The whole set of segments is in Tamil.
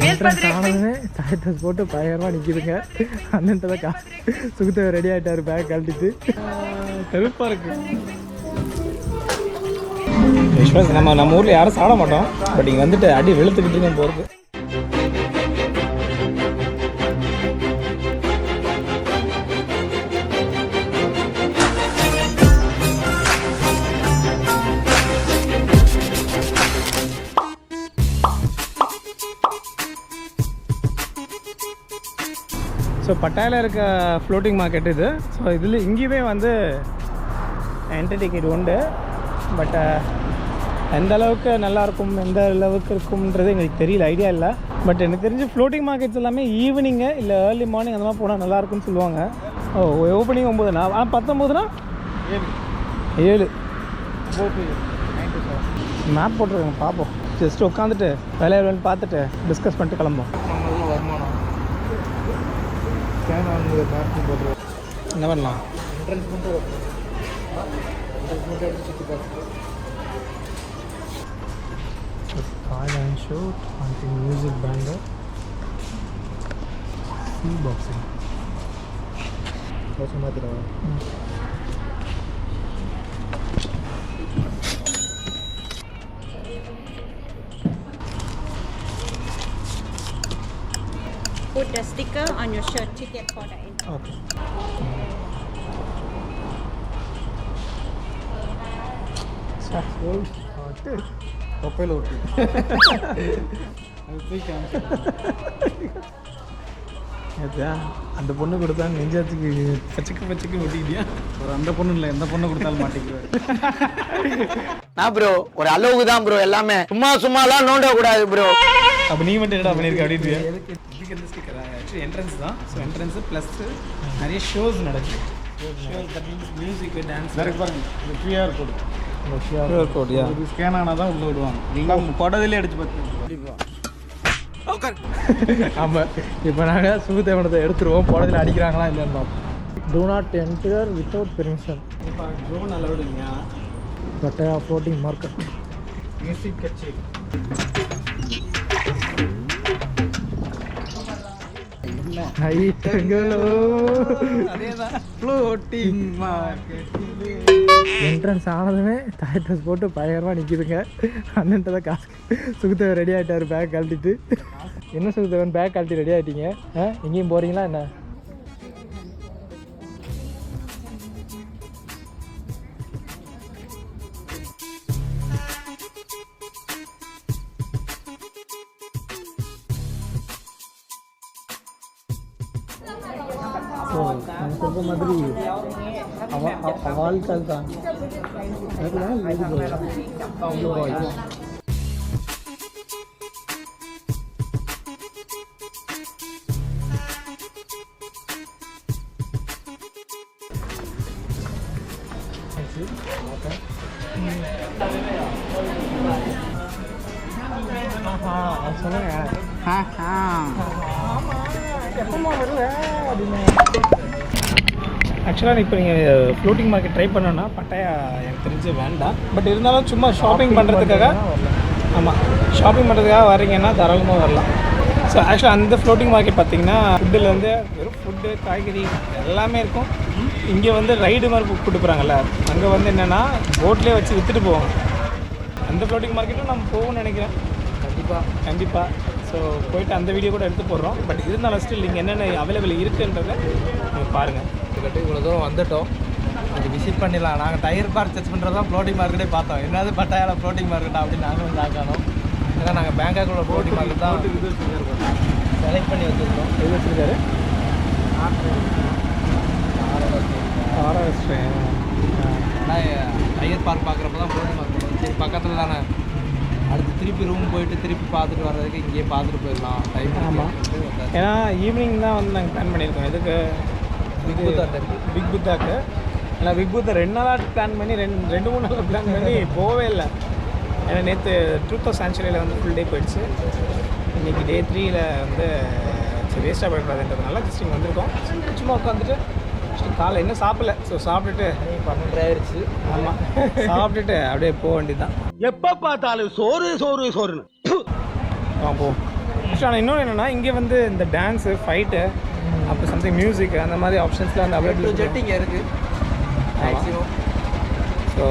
தாய் ட்ரெஸ் போட்டு பயங்கரமாக நிற்கிதுங்க அண்ணன்ட்ட தான் காசு சுகுத்தவர் ரெடி ஆகிட்டாரு பேக் கழட்டிட்டு. கருப்பாக இருக்கு. விஸ்வாஸ் நம்ம நம்ம ஊரில் யாரும் சாப்பிட மாட்டோம். பட் இங்கே வந்துட்டு அடி வெளுத்துக்கிட்டு இருக்கோம் போகிறது ஸோ பட்டாயில் இருக்க ஃப்ளோட்டிங் மார்க்கெட் இது. ஸோ இதில் இங்கேயுமே வந்து என்ட்ரி டிக்கெட் உண்டு. பட்டு uh, எந்த அளவுக்கு நல்லா இருக்கும் எந்த அளவுக்கு இருக்கும்ன்றது எங்களுக்கு தெரியல ஐடியா இல்லை. பட் எனக்கு தெரிஞ்சு ஃப்ளோட்டிங் மார்க்கெட்ஸ் எல்லாமே ஈவினிங்கு இல்லை ஏர்லி மார்னிங் அந்த மாதிரி போனால் நல்லா இருக்கும்னு சொல்லுவாங்க. ஓ ஓப்பனிங் ஒம்பதுனா ஆ பத்தொம்போதுனா ஏழு. மேப் போட்டிருக்காங்க பார்ப்போம் ஜஸ்ட் உட்காந்துட்டு வேலையை வேலை பார்த்துட்டு டிஸ்கஸ் பண்ணிட்டு கிளம்போம் ஸ்கேன் ஆகுது பேங்க் போட்டுருவோம் என்ன பண்ணலாம் என்ட்ரன்ஸ் மட்டும் என்ட்ரன்ஸ் மட்டும் எடுத்து சுற்றி பார்த்துட்டு Thailand shoot, hunting music band, sea boxing. Dosa மாத்திரவா Put on your shirt ticket for the entry. Okay. தொப்பையில் ஏத்தியா அந்த பொண்ணு கொடுத்தா நெஞ்சத்துக்கு பச்சைக்கு பச்சைக்கு ஒட்டிக்கிட்டியா ஒரு அந்த பொண்ணு இல்லை எந்த பொண்ணு கொடுத்தாலும் மாட்டேங்கிறாரு நான் ப்ரோ ஒரு அளவுக்கு தான் ப்ரோ எல்லாமே சும்மா சும்மாலாம் நோண்ட கூடாது ப்ரோ அப்போ நீ மட்டும் என்னடா பண்ணியிருக்க அப்படின்னு இதுக்கு எந்த ஸ்டிக்கர் ஆக்சுவலி என்ட்ரன்ஸ் தான். ஸோ என்ட்ரன்ஸு ப்ளஸ் நிறைய ஷோஸ் நடக்குது. Shows that means music dance சரி பாருங்க. இது கியூஆர் கோடு கியூஆர் இது ஸ்கேன் ஆனால் தான் உள்ளே விடுவாங்க. எல்லாம் குடதிலே அடிச்சு பார்த்து ஆமாம் இப்போ நாங்கள் சுகுதேவனத்தை எடுத்துருவோம். புடத்தில் அடிக்கிறாங்களா இல்லைன்னு பார்ப்போம் do not enter without permission இப்போ ட்ரோன் அலவுடு இல்லையா? பட்டையா ஃப்ளோட்டிங் மார்க்கெட் மியூசிக் கச்சேரி என்ட்ரன்ஸ் ஆனதுமே தாய் ட்ரெஸ் போட்டு பயங்கரமாக நிற்கிதுங்க அண்ணன்ட்ட தான் காசு சுகுதேவன் ரெடி ஆகிட்டாரு பேக் கழட்டிட்டு. என்ன சுகுதேவன் பேக் கழட்டி ரெடி ஆகிட்டீங்க எங்கேயும் போகிறீங்களா என்ன? ஆஹா, சொல்லுங்க எப்பமா வருவேன் அப்படின்னு ஆக்சுவலாக இப்போ நீங்கள் ஃப்ளோட்டிங் மார்க்கெட் ட்ரை பண்ணோன்னா பட்டாயா எனக்கு தெரிஞ்சு வேண்டாம். பட் இருந்தாலும் சும்மா ஷாப்பிங் பண்ணுறதுக்காக ஆமாம் ஷாப்பிங் பண்ணுறதுக்காக வரீங்கன்னா தாராளமாக வரலாம். ஸோ ஆக்சுவலாக அந்த ஃப்ளோட்டிங் மார்க்கெட் பார்த்தீங்கன்னா ஃபுட்டில் வந்து வெறும் ஃபுட்டு காய்கறி எல்லாமே இருக்கும். இங்கே வந்து ரைடு மாதிரி கூப்பிட்டு போகிறாங்கல்ல அங்கே வந்து என்னென்னா போட்லேயே வச்சு விற்றுட்டு போவாங்க அந்த ஃப்ளோட்டிங் மார்க்கெட்டும் நம்ம போகணும்னு நினைக்கிறேன். கண்டிப்பாக கண்டிப்பாக ஸோ போயிட்டு அந்த வீடியோ கூட எடுத்து போடுறோம். பட் இருந்தாலும் ஸ்டில் இங்கே என்னென்ன அவைலபிள் இருக்குன்றதை நீங்கள் பாருங்கள் கிட்ட இவ்வளோ தூரம் வந்துட்டோம். அது விசிட் பண்ணிடலாம். நாங்கள் டயர் பார்க் சர்ச் பண்ணுறது தான் ஃப்ளோட்டிங் மார்க்கெட்டே பார்த்தோம். என்னது பட்டாயால ஃப்ளோட்டிங் மார்க்கெட்டா அப்படின்னு நாங்கள் வந்து ஆக்கணும் ஏன்னா நாங்கள் பேங்காக்குள்ள ஃப்ளோட்டிங் மார்க்கெட் தான் செலக்ட் பண்ணி வச்சுருக்கோம். எது வச்சுருக்காரு? ஆர்எஸ் ஆனால் டயர் பார்க் பார்க்குறப்ப தான் மார்க்கெட் சரி பக்கத்தில் தானே. அடுத்து திருப்பி ரூம் போயிட்டு திருப்பி பார்த்துட்டு வர்றதுக்கு இங்கேயே பார்த்துட்டு போயிடலாம். டைம் ஆமாம் ஏன்னா ஈவினிங் தான் வந்து நாங்கள் பிளான் பண்ணியிருக்கோம். எதுக்கு? பிக் புத்தா பிக் புத்தாக்கு ஏன்னா பிக் புத்தா ரெண்டு நாளாக பிளான் பண்ணி ரெண்டு ரெண்டு மூணு நாள் பிளான் பண்ணி போகவே இல்லை. ஏன்னா நேற்று ட்ரூத் ஆஃப் சான்ச்சுரியில் வந்து ஃபுல் டே போயிடுச்சு. இன்றைக்கி டே த்ரீயில் வந்து சரி வேஸ்ட்டாக போயிடக்கூடாதுன்றதுனால ஜஸ்ட் இங்கே வந்திருக்கோம். சும்மா உட்காந்துட்டு காலை இன்னும் சாப்பிடல. ஸோ சாப்பிட்டுட்டு பன்னெண்டு ஆயிடுச்சு ஆமாம் சாப்பிட்டுட்டு அப்படியே போக வேண்டியது தான் எப்ப பார்த்தாலும் சோறு சோறு சோறுன்னு. ஆ போ. ஆனால் இன்னொன்று என்னென்னா இங்கே வந்து இந்த டான்ஸு ஃபைட்டு அப்புறம் சம்திங் மியூசிக் அந்த மாதிரி ஆப்ஷன்ஸ்லாம் வந்து அவைலபிள் ஜெட்டிங் இருக்கு. மேக்ஸிமம் ஸோ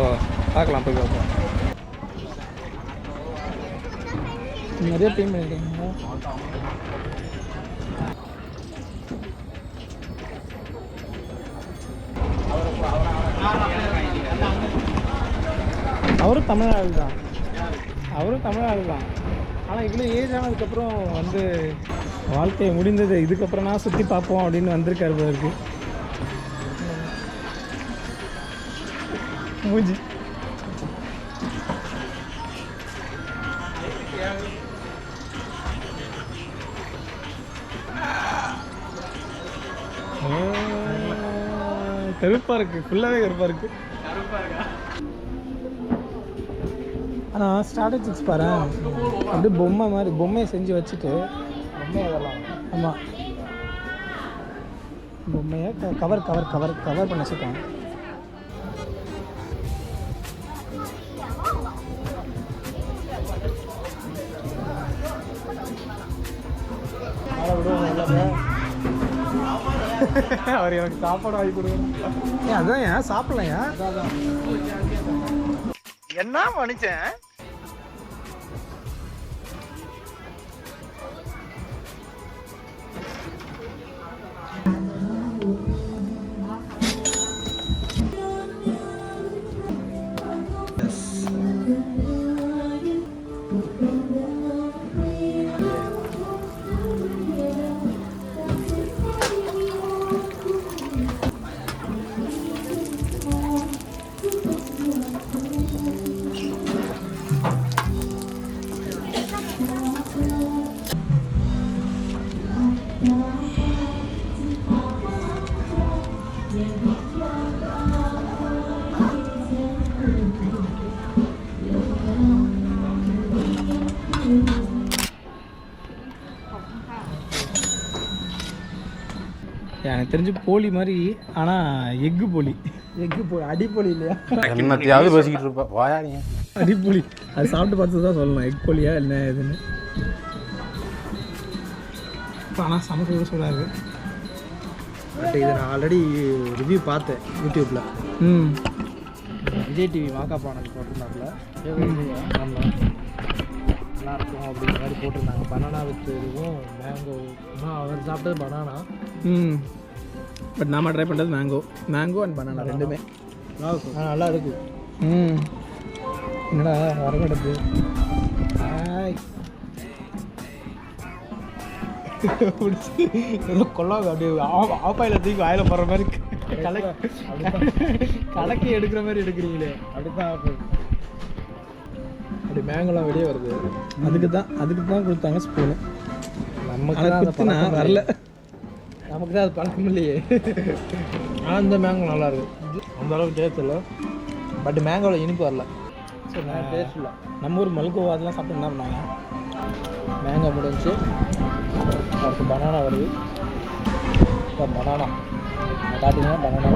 பார்க்கலாம் போய் பார்ப்போம். நிறைய டைம் பண்ணிருக்கீங்க அவரும் தமிழ்நாடு தான். அவரும் தமிழ்நாடு தான். ஆனால் இவ்வளோ ஏஜ் ஆனதுக்கப்புறம் வந்து வாழ்க்கை முடிந்தது. இதுக்கப்புறம் நான் சுற்றி பார்ப்போம் அப்படின்னு வந்திருக்காரு போல இருக்கு மூஞ்சி. கருப்பாக இருக்குது ஃபுல்லாகவே கருப்பா இருக்கு. ஆனால் ஸ்ட்ராட்டஜிக்ஸ் பாரு. அப்படியே பொம்மை மாதிரி பொம்மையை செஞ்சு வச்சுட்டு ஆமாம் பொம்மையை கவர் கவர் கவர் கவர் பண்ண வச்சுருக்காங்க அவர் எனக்கு சாப்பாடு வாங்கி கொடுங்க. ஏன் அதான் ஏன் சாப்பிடலையா என்ன மனுஷன்? எனக்கு தெரிஞ்சு போலி மாதிரி ஆனால் எக்கு போலி. எக்கு போலி அடிப்போலி இல்லையா? என்னத்தையாவது பேசிக்கிட்டு இருப்பா. வாயா நீ. அடிப்போலி அது சாப்பிட்டு பார்த்து தான் சொல்லணும். எக் போலியா என்ன இதுன்னு ஆனால் சமைக்க சூடாக பட் இதை நான் ஆல்ரெடி ரிவ்யூ பார்த்தேன் யூடியூப்பில் ம். விஜய் டிவி வாக்கா பானல் போட்டிருந்தாப்புல. ஆமாம் நல்லா இருக்கும் அப்படிங்கிற மாதிரி போட்டிருந்தாங்க. பனானா வித் இதுவும் மேங்கோ அவர் சாப்பிட்டது பனானா ம். பட் நாம ட்ரை பண்ணுறது மேங்கோ மேங்கோ அண்ட் பனானா ரெண்டுமே. நல்லா இருக்கும். நல்லா இருக்கு. ம். என்னடா வரமாட்டது பிடிச்சி ஏதோ கொள்ளாங்க அப்படியே ஆப்பாயில் தூக்கி வாயில போடுற மாதிரி கலக்கி கலக்கி எடுக்கிற மாதிரி எடுக்கிறீங்களே. அப்படிதான் அப்படி மேங்கோலாம் வெளியே வருது. அதுக்கு தான் அதுக்கு தான் கொடுத்தாங்க ஸ்பூனு நமக்கு வரல. நமக்கு தான் அது பழக்கம் இல்லையே. ஆனால் இந்த மேங்கோ நல்லா இருக்கு. அந்த அளவுக்கு டேஸ்ட் இல்லை. பட் மேங்கோவில் இனிப்பு வரல. நான் டேஸ்ட் இல்லை. நம்ம ஊர் மல்கோவா அதெல்லாம் சாப்பிட்டு என்ன பண்ணாங்க? மேங்கோ முடிஞ்சு அடுத்து பனானா வருது. இப்போ பனானா பார்த்தீங்கன்னா பனானா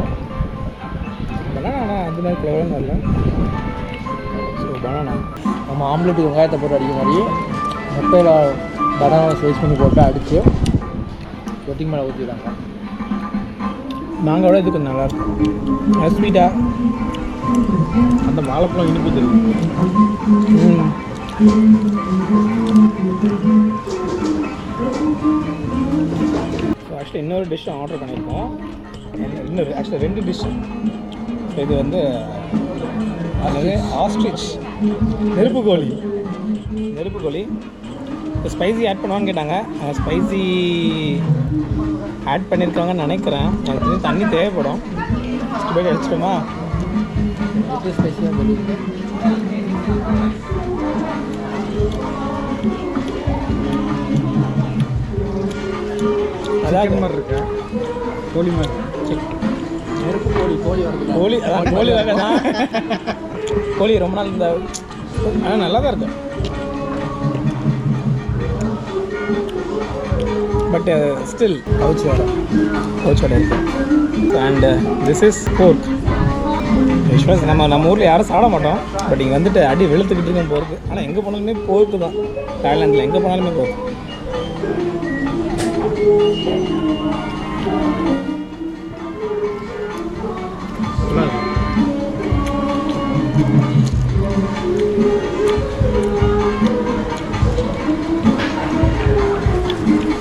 பனானா ஆனால் அந்த மாதிரி ஃப்ளேவரும் வரல ஸோ பனானா நம்ம ஆம்லெட்டுக்கு வெங்காயத்தை போட்டு அடிக்க மாதிரி முட்டையில் பனானா ஸ்லைஸ் பண்ணி போட்டு அடித்து கொட்டிங் மேலே ஊற்றிடுறாங்க மாங்காவோட இது கொஞ்சம் நல்லாயிருக்கும் ஸ்வீட்டாக அந்த வாழைப்பழம் இனிப்பு தெரியும். ஆக்சுவலி இன்னொரு டிஷ் ஆர்டர் பண்ணியிருக்கோம் இன்னொரு ஆக்சுவலி ரெண்டு டிஷ் இது வந்து அதாவது ஆஸ்ட்ரிச் நெருப்பு கோழி. நெருப்பு கோழி. இப்போ ஸ்பைசி ஆட் பண்ணுவான்னு கேட்டாங்க. ஸ்பைசி ஆட் பண்ணியிருக்காங்கன்னு நினைக்கிறேன். எனக்கு தெரிஞ்சு தண்ணி தேவைப்படும். போய் அடிச்சிட்டோமா? எப்படி அதாவது மாதிரி இருக்கு? கோழி மாதிரி. கோழி கோழி வருது கோழி அதான் கோழி தான் கோழி ரொம்ப நாள் இந்த ஆனால் நல்லா தான் இருக்கு பட் ஸ்டில் கவுச்சி வடை. கவுச்சி வடை அண்ட் திஸ் இஸ் போர்க் விஸ்வாஸ் நம்ம நம்ம ஊரில் யாரும் சாப்பிட மாட்டோம். பட் இங்கே வந்துட்டு அடி வெளுத்துக்கிட்டு இருக்கோம் போருக்கு ஆனால் எங்கே போனாலுமே போருக்கு தான். தாய்லாந்தில் எங்கே போனாலுமே போருக்கு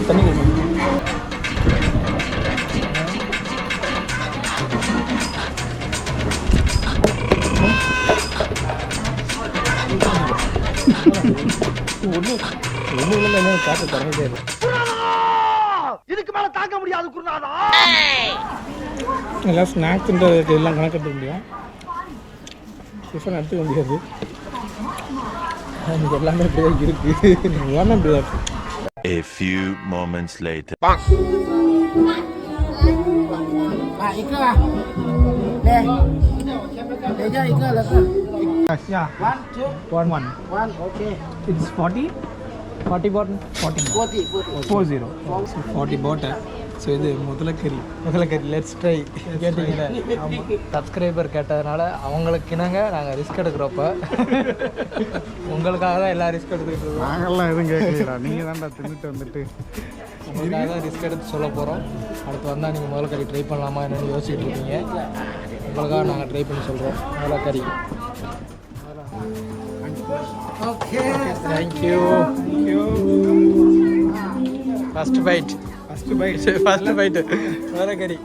தண்ணி குடிக்கணும். ஒண்ணு ஒண்ணு இல்லை என்ன காற்று தரவே இல்லை இதுக்கு மேல தாங்க முடியாது குருநாதா எல்லாம் ஸ்நாக்ஸ்ன்றது எல்லாம் கணக்கெடுக்க முடியும் டிஃபன் எடுத்துக்க முடியாது எனக்கு எல்லாமே இப்படி தான் இருக்கு எல்லாமே இப்படி தான் இருக்கு A few moments later. Yeah. One, two. One, one. One, okay. It's 40? 40 bottle? 40. 40, 40. 40. So 40 bottle. So இது முதல்ல கறி முதல்ல கறி லெட்ஸ் ட்ரை கேட்டீங்களே? ஆமாம் சப்ஸ்கிரைபர் கேட்டதுனால அவங்களுக்கு இணங்க நாங்கள் ரிஸ்க் எடுக்கிறப்ப. உங்களுக்காக தான் எல்லா ரிஸ்க் எடுத்துக்கிட்டு இருக்கோம். நாங்கெல்லாம் எதுவும் கேட்கலடா நீங்கள் தான்டா தின்னுட்டு வந்துட்டு. உங்களுக்காக தான் ரிஸ்க் எடுத்து சொல்ல போகிறோம் அடுத்து வந்தால் நீங்கள் முதல்ல கறி ட்ரை பண்ணலாமா என்னன்னு யோசிச்சுட்டு இருக்கீங்க. உங்களுக்காக நாங்கள் ட்ரை பண்ணி சொல்கிறோம் முதல்ல கறி okay thank you first bite first bite first fight வேற கறி.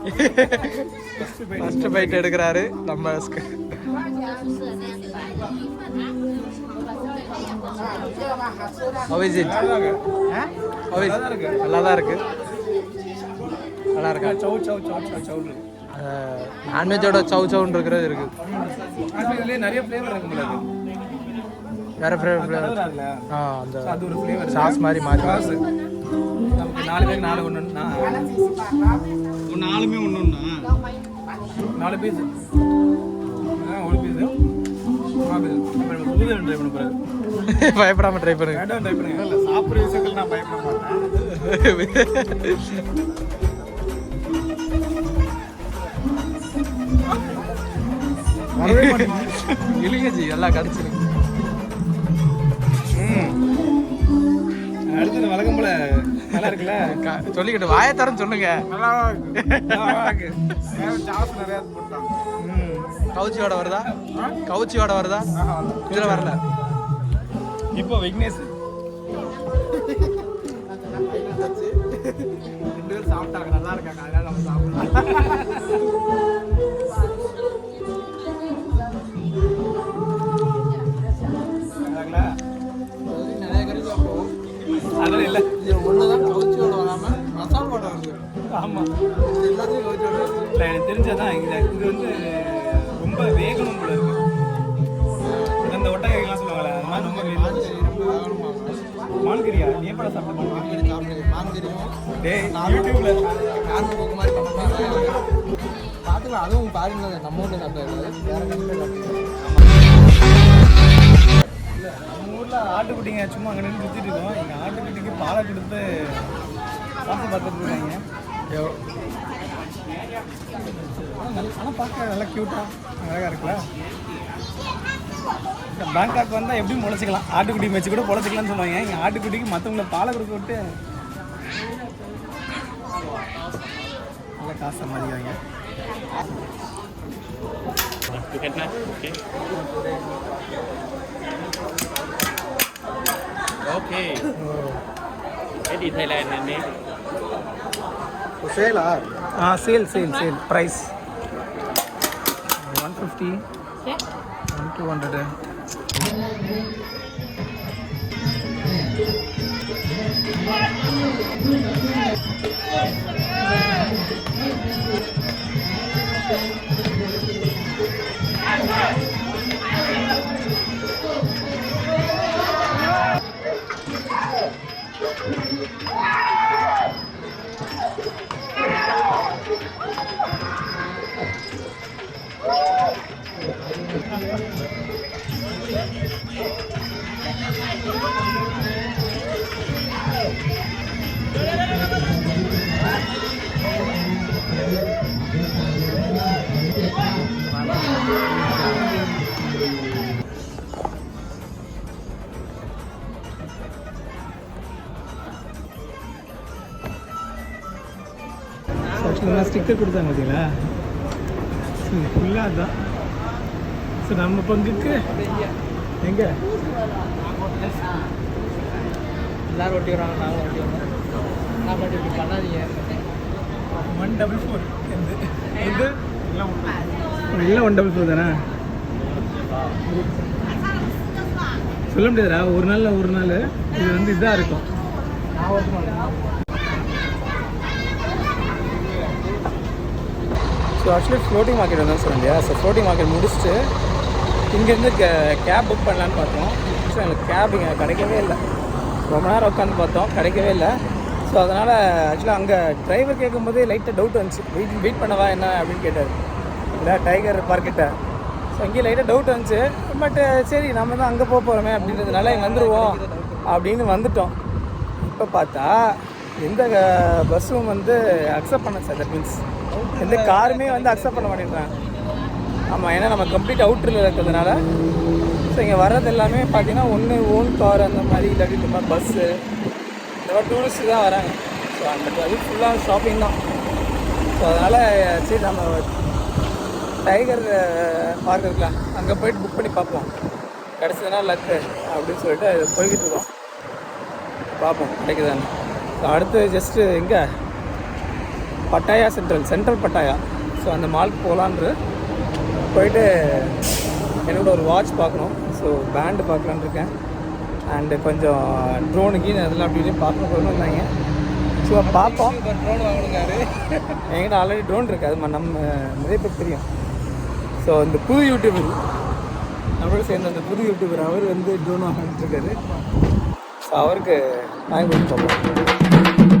ஃபர்ஸ்ட் ஃபைட் எடுக்கிறாரு. நம்ம is நல்லா தான் இருக்கு. நல்லா இருக்கா சவு சவு சவு சவு சவு நான்வெஜ்ஜோட சவு சவுன்னு இருக்கிறது இருக்கு. நிறைய ஃப்ளேவர் இருக்கு வேற ஃப்ளேவர் ஆ அந்த அது ஒரு ஃப்ளேவர் சாஸ் மாதிரி மாறி நமக்கு நாலு பேர் நாலு ஒன்று நாலுமே ஒன்று ஒன்றா நாலு பீஸ் ஒரு பீஸ் பயப்படாம ட்ரை பண்ணுங்க. வேண்டாம் ட்ரை பண்ணுங்க. இல்லை சாப்பிட்ற விஷயத்தில் நான் பயப்பட மாட்டேன். எல்லாம் கடிச்சிருக்கு அடுத்தது வழக்கம் போல நல்லா இருக்குல்ல? க- சொல்லிக்கிட்டு வாயை தரேன்னு சொல்லுங்க. நல்லா இருக்கு. சாஸ் நிறையா போட்டான் ம். கவுச்சியோட வருதா? கவுச்சியோட வருதா? இதுல வரல. இப்போ விக்னேஷ். ரெண்டு பேரும் சாப்பிட்டாங்க. நல்லா இருக்காங்க. அதனால நம்ம சாப்பிடலாம். அதெல்லாம் இல்லை. இது ஒன்று தான் கவுச்சியோட வராம மசால் போட வருது. ஆமாம் இது எல்லாத்தையும் கவுச்சியோட வருது. இல்லை எனக்கு தெரிஞ்சதான் இது இது வந்து ரொம்ப வேகணும் போல இருக்கு. ஒட்டகைலாம் சொல்லுவாங்கல்ல அது மாதிரி ரொம்ப வேகணும்? நீ எப்படா சாப்பிட்ட டேய் யூடியூப்ல. நார்மல் போக்கு மாதிரி பண்ணுறாங்க பார்த்துக்கலாம் அதுவும் பாருங்க நம்ம ஊரில் சாப்பிட்டாரு வேற சாப்பிட்டு ஆட்டுக்குட்டிங்க சும்மா அங்கே நின்று சுற்றிட்டு இருக்கோம். எங்கள் ஆட்டுக்குட்டிக்கு பாலை கொடுத்து சாப்பிட்டு பார்த்துட்டு இருக்காங்க. ஆனால் பார்க்க நல்லா க்யூட்டாக அழகாக இருக்குல்ல. இந்த பேங்காக் வந்தால் எப்படி முளைச்சிக்கலாம் ஆட்டுக்குட்டி வச்சு கூட பொழைச்சிக்கலாம்னு சொல்லுவாங்க. இங்கே ஆட்டுக்குட்டிக்கு மற்றவங்கள பாலை கொடுக்க விட்டு நல்ல காசு சம்பாதிக்கிறாங்க. Okay. Thailand me. Sale ah? Ah, sale, sale, sale. Price. One fifty. Two hundred. ஆக்சுவலாக ஸ்டிக்கர் கொடுத்தாங்க பார்த்தீங்களா ஃபுல்லாக அதுதான் ஸோ நம்ம பங்குக்கு. எங்கே? எல்லாரும் ஒட்டி வராங்க நாங்களும் ஒட்டி வரோம் நான் மட்டும் இப்படி பண்ணாதீங்க? ஒன் டபுள் ஃபோர் இது எல்லாம் ஒன் டபுள் ஃபோர் தானே? சொல்ல முடியாதுடா. ஒரு நாளில் ஒரு நாள். இது வந்து இதாக இருக்கும். ஸோ ஆக்சுவலி ஃப்ளோட்டிங் மார்க்கெட் வந்து சொன்னேன் இல்லையா? ஸோ ஃப்ளோட்டிங் மார்க்கெட் முடிச்சுட்டு இங்கேருந்து கே கேப் புக் பண்ணலான்னு பார்த்தோம். ஸோ எனக்கு கேப் இங்கே கிடைக்கவே இல்லை. ரொம்ப நேரம் உட்காந்து பார்த்தோம். கிடைக்கவே இல்லை. ஸோ அதனால் ஆக்சுவலாக அங்கே டிரைவர் கேட்கும்போதே லைட்டாக டவுட் வந்துச்சு. வெயிட் வெயிட் பண்ணவா என்ன அப்படின்னு கேட்டார். இல்லை டைகர் பார்க்கிட்ட ஸோ அங்கேயே லைட்டாக டவுட் வந்துச்சு. பட் சரி நம்ம தான் அங்கே போக போகிறோமே அப்படின்றதுனால இங்கே வந்துடுவோம் அப்படின்னு வந்துட்டோம். இப்போ பார்த்தா எந்த பஸ்ஸும் வந்து அக்செப்ட் பண்ண சார் தட் மீன்ஸ் எந்த காருமே வந்து அக்செப்ட் பண்ண மாட்டேங்கிறாங்க ஆமாம் ஏன்னா நம்ம கம்ப்ளீட் அவுட்டரில் இருக்கிறதுனால. ஸோ இங்கே வர்றது எல்லாமே பார்த்தீங்கன்னா ஒன்று ஓன் கார் அந்த மாதிரி இல்லாட்டி இந்த மாதிரி பஸ்ஸு இந்த மாதிரி டூரிஸ்ட்டு தான் வராங்க. ஸோ அந்த அது ஃபுல்லாக ஷாப்பிங் தான். ஸோ அதனால் சரி நம்ம டைகர் பார்க் இருக்கலாம் அங்கே போயிட்டு புக் பண்ணி பார்ப்போம். கிடச்சதுனா லக்கு அப்படின்னு சொல்லிட்டு போய்கிட்டு இருக்கோம். பார்ப்போம் கிடைக்குதான்னு. ஸோ அடுத்து ஜஸ்ட்டு எங்கே? Pattaya central central Pattaya. So அந்த மாலுக்கு போகலான்று போயிட்டு என்னோட ஒரு வாட்ச் பார்க்கணும். ஸோ பேண்டு பார்க்கலான்னு இருக்கேன். அண்டு கொஞ்சம் ட்ரோனு கீனு அதெல்லாம் அப்படி பார்க்கணும் வந்தாங்க. ஸோ பார்ப்போம் இப்போ ட்ரோன் வாங்கணுங்காரு என்கிட்ட ஆல்ரெடி ட்ரோன் இருக்குது அது நம்ம நிறைய பேர் தெரியும். ஸோ இந்த புது யூடியூபர் நம்மளோட சேர்ந்த அந்த புது யூடியூபர் அவர் வந்து ட்ரோன் வாங்கிட்டு இருக்காரு. ஸோ அவருக்கு வாங்கி கொடுத்து பார்ப்போம்.